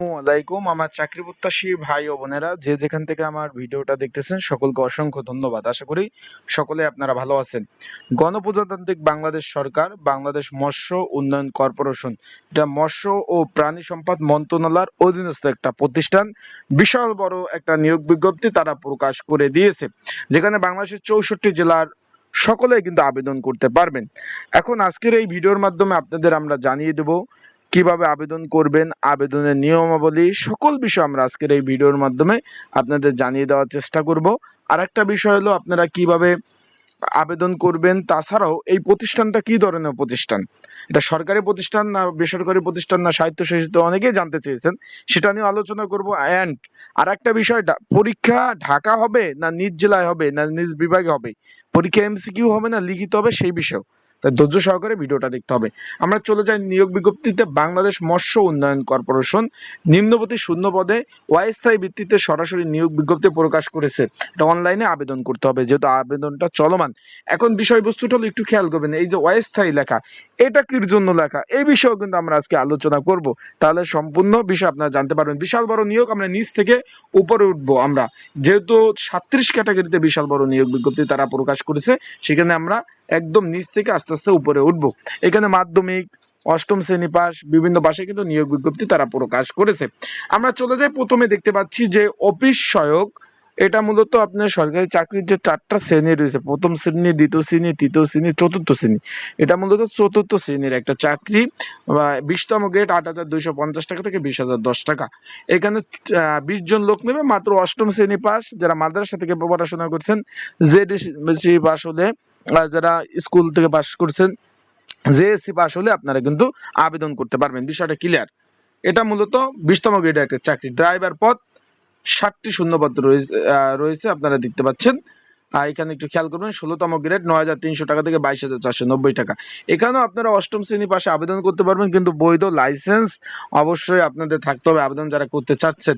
আলাইকুম। আমার চাকরি প্রত্যাশী ভাই ও বোনেরা, যে যেখান থেকে আমার ভিডিওটা দেখতেছেন, সকলকে অসংখ্য ধন্যবাদ। আশা করি সকলে আপনারা ভালো আছেন। গণপ্রজাতান্ত্রিক বাংলাদেশ সরকার, বাংলাদেশ মৎস্য উন্নয়ন কর্পোরেশন। এটা মৎস্য ও প্রাণী সম্পদ মন্ত্রণালয়ের অধীনস্থ একটা প্রতিষ্ঠান। বিশাল বড় একটা নিয়োগ বিজ্ঞপ্তি তারা প্রকাশ করে দিয়েছে, যেখানে বাংলাদেশের চৌষট্টি জেলার সকলে কিন্তু আবেদন করতে পারবেন। এখন আজকের এই ভিডিওর মাধ্যমে আপনাদের আমরা জানিয়ে দেব কীভাবে আবেদন করবেন, আবেদনের নিয়মাবলী, সকল বিষয় আমরা আজকের এই ভিডিওর মাধ্যমে আপনাদের জানিয়ে দেওয়ার চেষ্টা করব। আর একটা বিষয় হলো আপনারা কীভাবে আবেদন করবেন, তাছাড়াও এই প্রতিষ্ঠানটা কি ধরনের প্রতিষ্ঠান? এটা সরকারি প্রতিষ্ঠান না বেসরকারি প্রতিষ্ঠান না সাহিত্য শাসিত অনেকেই জানতে চেয়েছেন। সেটা নিয়ে আলোচনা করব অ্যান্ড আর একটা বিষয় পরীক্ষা ঢাকা হবে না নিজ জেলায় হবে না নিজ বিভাগে হবে? পরীক্ষা এমসিকিউ হবে না লিখিত হবে সেই বিষয় তাই ধৈর্য সহকারে ভিডিওটা দেখতে হবে। আমরা চলে যাই নিয়োগ বিজ্ঞপ্তিতে বাংলাদেশ মৎস্য উন্নয়ন কর্পোরেশন। নিম্নবর্তী শূন্য পদে অস্থায়ী ভিত্তিতে সরাসরি নিয়োগ বিজ্ঞপ্তি প্রকাশ করেছে। এটা অনলাইনে আবেদন করতে হবে, যেহেতু আবেদনটা চলমান। এখন বিষয়বস্তুটা হলো একটু খেয়াল করবেন, এই যে অস্থায়ী লেখা এটা কির জন্য লেখা? এই বিষয়েও কিন্তু আমরা আজকে আলোচনা করব। তাহলে সম্পূর্ণ বিষয় আপনারা জানতে পারবেন। বিশাল বড় নিয়োগ আমরা নিচ থেকে উপরে উঠবো আমরা। যেহেতু সাত্রিশ ক্যাটাগরিতে বিশাল বড় নিয়োগ বিজ্ঞপ্তি তারা প্রকাশ করেছে, সেখানে আমরা একদম নিচ থেকে আস্তে আস্তে উপরে উঠবো। এখানে মাধ্যমিক, অষ্টম শ্রেণি পাস বিভিন্ন পাশে কিন্তু নিয়োগ বিজ্ঞপ্তি তারা প্রকাশ করেছে। আমরা চলে যাই প্রথমে দেখতে পাচ্ছি যে অফিস সহায়ক এটা মূলত আপনার সরকারি চাকরির যে চারটা শ্রেণি রয়েছে, প্রথম শ্রেণি, দ্বিতীয় শ্রেণি, তৃতীয় শ্রেণি, চতুর্থ শ্রেণি, এটা মূলত চতুর্থ শ্রেণির একটা চাকরি, বা বিশতম গেট আট হাজার দুইশো পঞ্চাশ টাকা থেকে বিশ হাজার দশ টাকা। এখানে বিশ জন লোক নেবে, মাত্র অষ্টম শ্রেণি পাস, যারা মাদ্রাসা থেকে পড়াশোনা করছেন জেডিসি পাস হলে যারা স্কুল থেকে পাস করছেন জেএসসি পাস হলে আপনারা কিন্তু আবেদন করতে পারবেন, বিষয়টা ক্লিয়ার এটা মূলত বিশতম গ্রেডের একটা চাকরি। ড্রাইভার পদ ষাটটি শূন্যপদ রয়েছে আপনারা দেখতে পাচ্ছেন। এখানে একটু খেয়াল করবেন ষোলোতম গ্রেড নয় হাজার তিনশো টাকা থেকে বাইশ হাজার চারশো নব্বই টাকা। এখানেও আপনারা অষ্টম শ্রেণি পাশে আবেদন করতে পারবেন, কিন্তু বৈধ লাইসেন্স অবশ্যই আপনাদের থাকতে হবে, আবেদন যারা করতে চাচ্ছেন।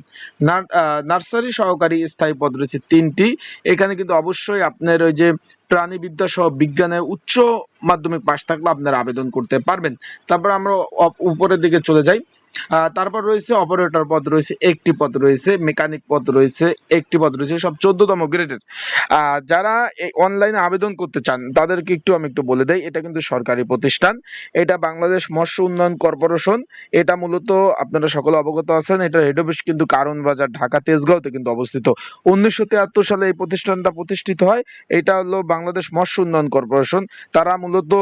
নার্সারি সহকারী স্থায়ী পদ রয়েছে তিনটি। এখানে কিন্তু অবশ্যই আপনার ওই যে প্রাণীবিদ্যা সহ বিজ্ঞানে উচ্চ মাধ্যমিক পাশ থাকলে আপনারা আবেদন করতে পারবেন। তারপর আমরা উপরের দিকে চলে যাই। তারপর রয়েছে অপারেটর পদ রয়েছে, একটি পদ রয়েছে মেকানিক পদ রয়েছে, একটি পদ রয়েছে, সব চোদ্দতম গ্রেডের যারা অনলাইনে আবেদন করতে চান, তাদেরকে একটু আমি একটু বলে দেই, এটা কিন্তু সরকারি প্রতিষ্ঠান। এটা বাংলাদেশ মৎস্য উন্নয়ন কর্পোরেশন। এটা মূলত আপনারা সকলে অবগত আছেন, এটা হেড অফিস কিন্তু কারণ বাজার ঢাকা, তেজগাঁওতে কিন্তু অবস্থিত। উনিশশো তিয়াত্তর সালে এই প্রতিষ্ঠানটা প্রতিষ্ঠিত হয়। এটা হলো বাংলাদেশ মৎস্য উন্নয়ন কর্পোরেশন, তারা মূলত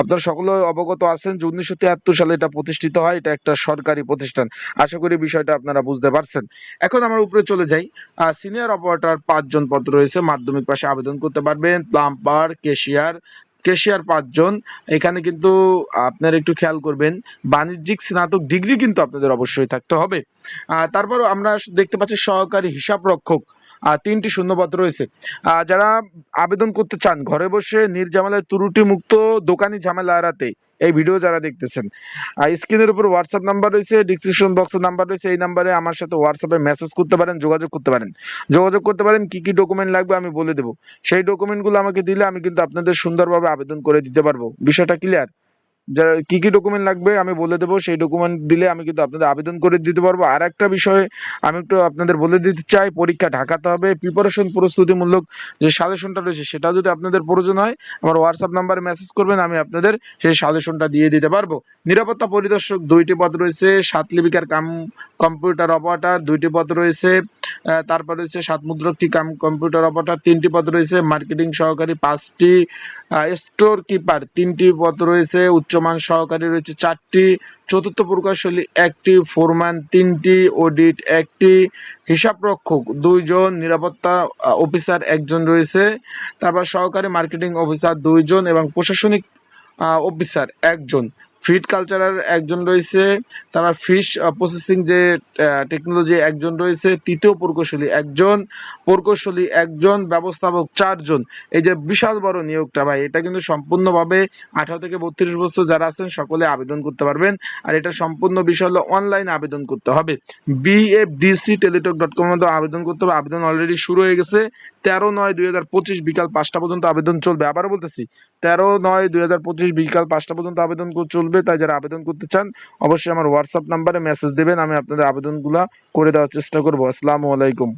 আপনারা সকলে অবগত আছেন যে উনিশশো তিয়াত্তর সালে এটা প্রতিষ্ঠিত হয়, এটা একটা সরকারি প্রতিষ্ঠান। আশা করি বিষয়টা আপনারা বুঝতে পারছেন। এখন আমরা উপরে চলে যাই। সিনিয়র অপারেটর পাঁচজন পদ রয়েছে, মাধ্যমিক পাশে আবেদন করতে পারবেন। প্লাম্পার কেশিয়ার কেশিয়ার পাঁচজন। এখানে কিন্তু আপনারা একটু খেয়াল করবেন, বাণিজ্যিক স্নাতক ডিগ্রি কিন্তু আপনাদের অবশ্যই থাকতে হবে। তারপর আমরা দেখতে পাচ্ছি সহকারী হিসাব রক্ষক তিনটি শূন্যপদ রয়েছে। যারা আবেদন করতে চান, ঘরে বসে নির্ঝামেলায় ত্রুটি মুক্ত দোকানি ঝামেলা এড়াতে এই ভিডিও যারা দেখতেছেন। স্ক্রিনের উপর হোয়াটসঅ্যাপ নাম্বার রয়েছে ডিসক্রিপশন বক্সের নাম্বার রয়েছে, এই নাম্বারে আমার সাথে হোয়াটসঅ্যাপে মেসেজ করতে পারেন, যোগাযোগ করতে পারেন। যোগাযোগ করতে পারেন, কি কি ডকুমেন্ট লাগবে আমি বলে দেবো। সেই ডকুমেন্টগুলো আমাকে দিলে আমি কিন্তু আপনাদের সুন্দরভাবে আবেদন করে দিতে পারব। বিষয়টা ক্লিয়ার যারা কি কি ডকুমেন্ট লাগবে আমি বলে দেবো, সেই ডকুমেন্ট দিলে আমি কিন্তু আপনাদের আবেদন করে দিতে পারব। আর একটা বিষয় আমি একটু আপনাদের বলে দিতে চাই, পরীক্ষা ঢাকাতে হবে। প্রিপারেশন প্রস্তুতিমূলক যে সাজেশনটা রয়েছে সেটা যদি আপনাদের প্রয়োজন হয়, আমার হোয়াটসঅ্যাপ নাম্বারে মেসেজ করবেন, আমি আপনাদের সেই সাজেশনটা দিয়ে দিতে পারব। নিরাপত্তা পরিদর্শক দুইটি পদ রয়েছে, সাত লিপিকার কাম কম্পিউটার অপারেটর দুইটি পদ রয়েছে। তারপর রয়েছে সাত মুদ্রকটি কাম কম্পিউটার অপারেটর, তিনটি পদ রয়েছে মার্কেটিং সহকারী, পাঁচটি স্টোর কিপার তিনটি পদ রয়েছে, উচ্চমান সহকারী রয়েছে, চারটি, চতুর্থ প্রকৌশলী একটি ফোরম্যান তিনটি অডিট একটি হিসাব রক্ষক দুইজন, নিরাপত্তা অফিসার একজন রয়েছে, তারপর সহকারী মার্কেটিং অফিসার দুইজন এবং প্রশাসনিক অফিসার একজন। ফিড কালচারার একজন রয়েছে, তারা ফিশ প্রসেসিং যে টেকনোলজি একজন রয়েছে, তৃতীয় প্রকৌশলী একজন প্রকৌশলী একজন, ব্যবস্থাপক চারজন। এই যে বিশাল বড় নিয়োগটা ভাই, এটা কিন্তু সম্পূর্ণভাবে আঠারো থেকে বত্রিশ বছর যারা আছেন সকলে আবেদন করতে পারবেন। আর এটা সম্পূর্ণ বিষয় হলো অনলাইনে আবেদন করতে হবে। বিএফডিসি টেলিটক ডট কম মধ্যে আবেদন করতে হবে, আবেদন অলরেডি শুরু হয়ে গেছে। তেরো নয় দুই হাজার পঁচিশ বিকাল পাঁচটা পর্যন্ত আবেদন চলবে। আবারও বলতেছি, তেরো নয় দুই হাজার পঁচিশ বিকাল পাঁচটা পর্যন্ত আবেদন চলবে। তাই যারা আবেদন করতে চান, অবশ্যই আমার হোয়াটসঅ্যাপ নাম্বারে মেসেজ দেবেন, আমি আপনাদের আবেদনগুলা করে দেওয়ার চেষ্টা করব। আসসালামু আলাইকুম।